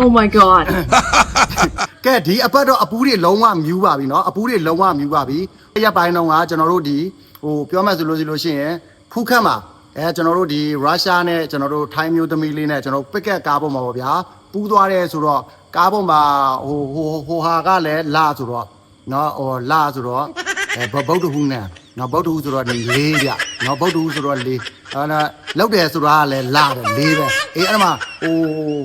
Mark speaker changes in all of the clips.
Speaker 1: Oh my god
Speaker 2: ကဲဒီအပတ်တော့အပူးတွေလုံးဝမြူးပါပြီเนาะအပူးတွေလုံးဝမြူးပါပြီရက်ပိုင်းတော့ကကျွန်တော်တို့ဒီဟိုပြောမှဆိုလို့ရှိလို့ရှိရင်ဖူးခတ်မှာအဲကျွန်တော်တို့ဒီရုရှားနဲ့ကျွန်တော်တို့ထိုင်းမျိုးသမီးလေးနဲ့ကျွန်တော်ပက်ကက်ကားပေါ်မှာပေါ့ဗျာပူးသွားတယ်ဆိုတော့ကားပေါ်မှာဟိုဟိုဟိုဟာကလည်းလာဆိုတော့เนาะဟိုလာဆိုတော့အဲဗုဒ္ဓဟူးနဲ့เนาะဗုဒ္ဓဟူးဆိုတော့၄ပြเนาะဗုဒ္ဓဟူးဆိုတော့၄ ဟာနာလောက်တယ်ဆိုတာကလည်းလာတယ်လေးပဲအေးအဲ့ဒါမှဟို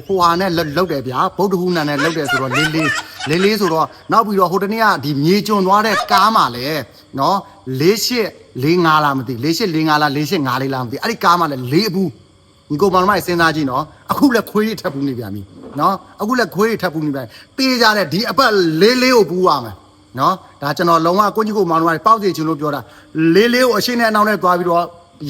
Speaker 2: ဟိုဟာနဲ့လောက်တယ်ဗျာဗုဒ္ဓဟူနန်နဲ့လောက်တယ်ဆိုတော့လေးလေးလေးလေးဆိုတော့နောက်ပြီးတော့ဟိုတနေ့ကဒီမြေကျွံသွားတဲ့ကားမှလည်းနော်လေးရှစ်လေးငါလားမသိလေးရှစ်လေးငါလားလေးရှစ်ငါလေးလားမသိအဲ့ဒီကားမှလည်းလေးအဘူးညီကိုမောင်မိုက်စဉ်းစားကြည့်နော်အခုလည်းခွေးတွေထပ်ပူးနေပြန်ပြီနော်အခုလည်းခွေးတွေထပ်ပူးနေပြန်တေးကြတဲ့ဒီအပတ်လေးလေးကိုပူးရမယ်နော်ဒါကျွန်တော်လုံးဝကိုကြီးကိုမောင်မိုက်ပေါက်စီချင်လို့ပြောတာလေးလေးကိုအရှင်းနဲ့အနောက်နဲ့သွားပြီးတော့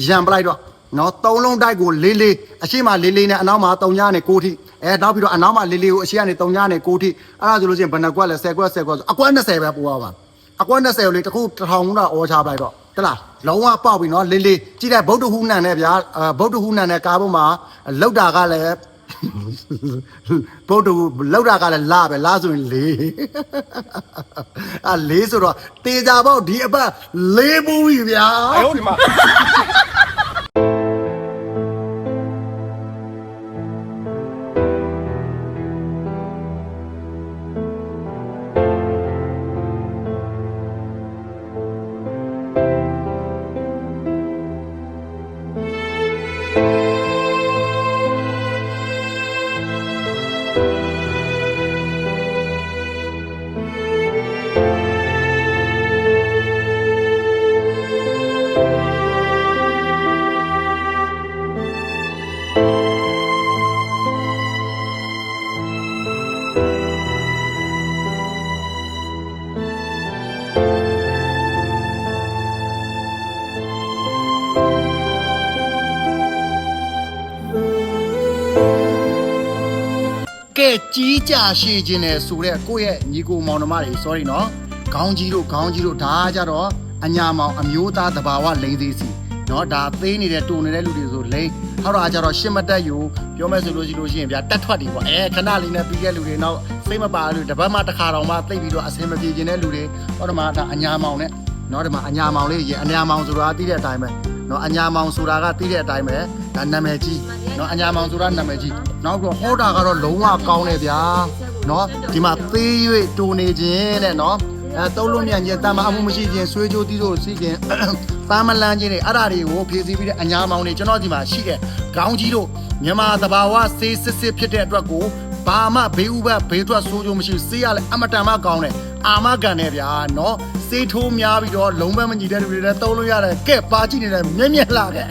Speaker 2: ရံပလိုက်တော့ နော်သုံးလုံးတိုက်ကိုလေးလေးအရှိမလေးလေးနဲ့အနောက်မှာ၃ညနဲ့6ထိအဲနောက်ပြီးတော့အနောက်မှာလေးလေးကိုအရှိကနေ၃ညနဲ့6ထိအဲ့ဒါဆိုလို့ရှိရင်ဘယ်နှကွက်လဲ10ကွက်10ကွက်ဆိုအကွက်20ပဲပို့ရပါအကွက်20ကိုလေတစ်ခု1000ခုတော့အော်ချပလိုက်တော့တလားလုံးဝပေါက်ပြီနော်လေးလေးကြည့်တဲ့ဗုဒ္ဓဟူနန်နဲ့ဗျာဗုဒ္ဓဟူနန်နဲ့ကားပေါ်မှာလောက်တာကလည်းဗုဒ္ဓဟူလောက်တာကလည်းလာပဲလာဆိုရင်လေးအာလေးဆိုတော့တေချာပေါက်ဒီအပတ်လေးဘူးပြီဗျာ
Speaker 3: အဲ့ဟုတ်ဒီမှာ
Speaker 2: ကဲကြီးကြရှည်ခြင်းနဲ့ဆိုတဲ့ကိုယ့်ရဲ့ညီကိုမောင်နှမတွေ sorry နော်ခေါင်းကြီးတို့ခေါင်းကြီးတို့ဒါကကြတော့အညာမောင်အမျိုးသားတဘာဝလိန်သေးစီနော်ဒါသေးနေတဲ့တူနေတဲ့လူတွေဆိုလိန်ဟောတော့ကြတော့ရှင်းမတက်ယူပြောမယ်ဆိုလို့ရှိလို့ရှိရင်ဗျာတက်ထွက်တွေပေါ့အဲခဏလေးနဲ့ပြီးတဲ့လူတွေနောက်စိတ်မပါလို့တပတ်မှတစ်ခါတော့မှသိပ်ပြီးတော့အဆင်မပြေခြင်းတဲ့လူတွေဟောတော့မှဒါအညာမောင်နဲ့နော်ဒီမှာအညာမောင်လေးရေအညာမောင်ဆိုတာသိတဲ့အတိုင်းပဲနော်အညာမောင်ဆိုတာကသိတဲ့အတိုင်းပဲဒါနာမည်ကြီး နော်အညာမောင်ဆိုတာနာမည်ကြီးနောက်ပြီးတော့ဟောတာကတော့လုံးဝကောင်းတယ်ဗျာနော်ဒီမှာသေး၍တူနေခြင်းတဲ့နော်အဲသုံးလုံးမြန်ခြင်းတမအမှုမရှိခြင်းဆွေးကြိုးတီးတို့စီခြင်းသားမလန်းခြင်းတွေအဲ့ဒါတွေကိုဖြည့်ဆည်းပြီးတဲ့အညာမောင်တွေကျွန်တော်ဒီမှာရှိတဲ့ခေါင်းကြီးတို့မြန်မာသဘာဝစေးစစ်စစ်ဖြစ်တဲ့အတွက်ကိုဘာမှဘေးဥပဘေးထွက်ဆိုးကြိုးမရှိစေးရလဲအမတန်မှကောင်းတယ်အာမကန်တယ်ဗျာနော်စေးထိုးများပြီးတော့လုံးဝမညီတဲ့လူတွေလည်းသုံးလို့ရတယ်ကဲပါကြည့်နေတယ်မြက်မြက်လာခဲ့